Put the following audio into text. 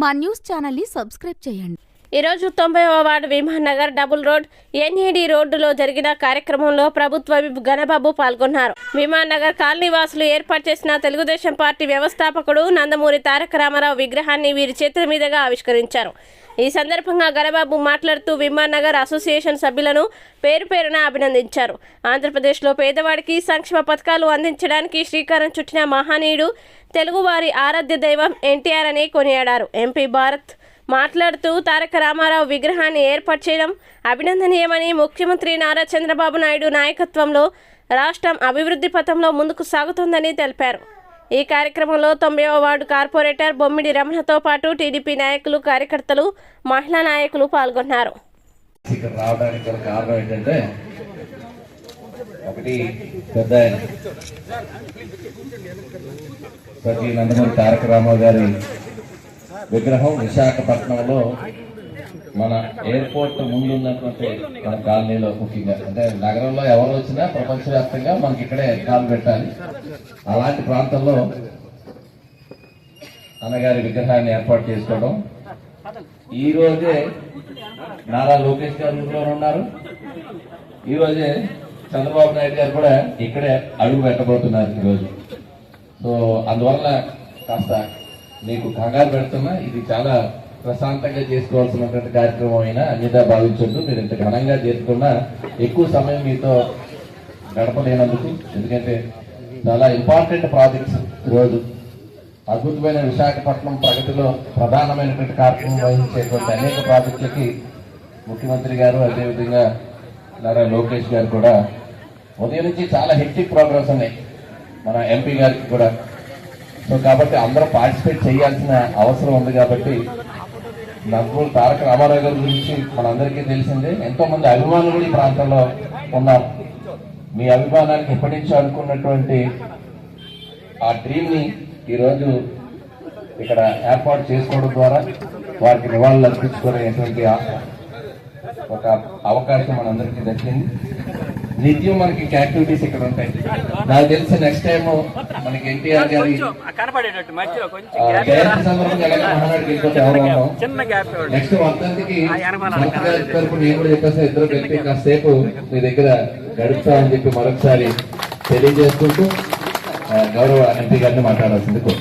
మా న్యూస్ ఛానల్ని సబ్స్క్రైబ్ చేయండి. ఈరోజు తొంభైవ ward Viman Nagar double road NED రోడ్డులో జరిగిన కార్యక్రమంలో ప్రభుత్వ ఘనబాబు పాల్గొన్నారు. విమాన్ నగర్ ఏర్పాటు చేసిన తెలుగుదేశం పార్టీ వ్యవస్థాపకుడు నందమూరి తారక రామారావు విగ్రహాన్ని వీరి చేతుల మీదుగా ఆవిష్కరించారు. ఈ సందర్భంగా గణబాబు మాట్లాడుతూ విమాన్ నగర్ అసోసియేషన్ సభ్యులను పేరు పేరున అభినందించారు. ఆంధ్రప్రదేశ్లో పేదవాడికి సంక్షేమ పథకాలు అందించడానికి శ్రీకారం చుట్టిన మహనీయుడు తెలుగువారి ఆరాధ్య దైవం ఎన్టీఆర్ అని కొనియాడారు. ఎంపీ భారత్ మాట్లాడుతూ తారక రామారావు విగ్రహాన్ని ఏర్పాటు చేయడం అభినందనీయమని ముఖ్యమంత్రి నారా చంద్రబాబు నాయుడు నాయకత్వంలో రాష్ట్రం అభివృద్ధి పథంలో ముందుకు సాగుతోందని తెలిపారు. ఈ కార్యక్రమంలో తొంభైవ వార్డు కార్పొరేటర్ బొమ్మిడి రమణతో పాటు టీడీపీ నాయకులు కార్యకర్తలు మహిళా నాయకులు పాల్గొన్నారు. ఒకటి పెద్ద నందమూరి తారక రామారావు గారి విగ్రహం విశాఖపట్నంలో మన ఎయిర్పోర్ట్ ముందు ఉన్నటువంటి మన కాలనీలో ముఖ్యంగా. అంటే నగరంలో ఎవరు వచ్చినా ప్రపంచవ్యాప్తంగా మనకి ఇక్కడే కాలు పెట్టాలి. అలాంటి ప్రాంతంలో అన్నగారి విగ్రహాన్ని ఏర్పాటు చేసుకోవడం. ఈ రోజే నారా లోకేష్ గారు ఉన్నారు. ఈ రోజే చంద్రబాబు నాయుడు గారు కూడా ఇక్కడే అడుగు పెట్టబోతున్నారు ఈరోజు. సో అందువల్ల కాస్త నీకు కంగారు పెడుతున్నా. ఇది చాలా ప్రశాంతంగా చేసుకోవాల్సినటువంటి కార్యక్రమం అయినా అన్యదా భావించొద్దు. మీరు ఇంత ఘనంగా చేసుకున్నా ఎక్కువ సమయం మీతో గడపలేనందుకు. ఎందుకంటే చాలా ఇంపార్టెంట్ ప్రాజెక్ట్స్ ఈరోజు. అద్భుతమైన విశాఖపట్నం ప్రగతిలో ప్రధానమైనటువంటి కార్యక్రమం వహించేటువంటి అనేక ప్రాజెక్టులకి ముఖ్యమంత్రి గారు అదేవిధంగా నారా లోకేష్ గారు కూడా ఉదయం నుంచి చాలా హెక్టిక్ ప్రోగ్రామ్స్ ఉన్నాయి. మన ఎంపీ గారికి కూడా సో కాబట్టి అందరూ పార్టిసిపేట్ చేయాల్సిన అవసరం ఉంది కాబట్టి నందమూరి తారక రామారావు గారి గురించి మనందరికీ తెలిసిందే. ఎంతో మంది అభిమానులు కూడా ఈ ప్రాంతంలో ఉన్నారు. మీ అభిమానానికి ఎప్పటి నుంచో అనుకున్నటువంటి ఆ డ్రీమ్ని ఈరోజు ఇక్కడ ఏర్పాటు చేసుకోవడం ద్వారా వారికి నివాళులు అర్పించుకునేటువంటి ఒక అవకాశం మనందరికీ దక్కింది. నిత్యం మనకి యాక్టివిటీస్ ఇక్కడ ఉంటాయి. నాకు తెలిసి నెక్స్ట్ టైం మనకి ఎన్టీఆర్ గారి జయంతి సందర్భంగా వెళ్ళిపోతే ఎవరు ఉన్నాం. నెక్స్ట్ గారి తరపు నేను కూడా చెప్పేసి ఇద్దరు కలిపి కాసేపు మీ దగ్గర గడుపుతామని చెప్పి మరొకసారి తెలియజేసుకుంటూ గౌరవ ఎంపీ గారిని మాట్లాడాల్సింది. కోరు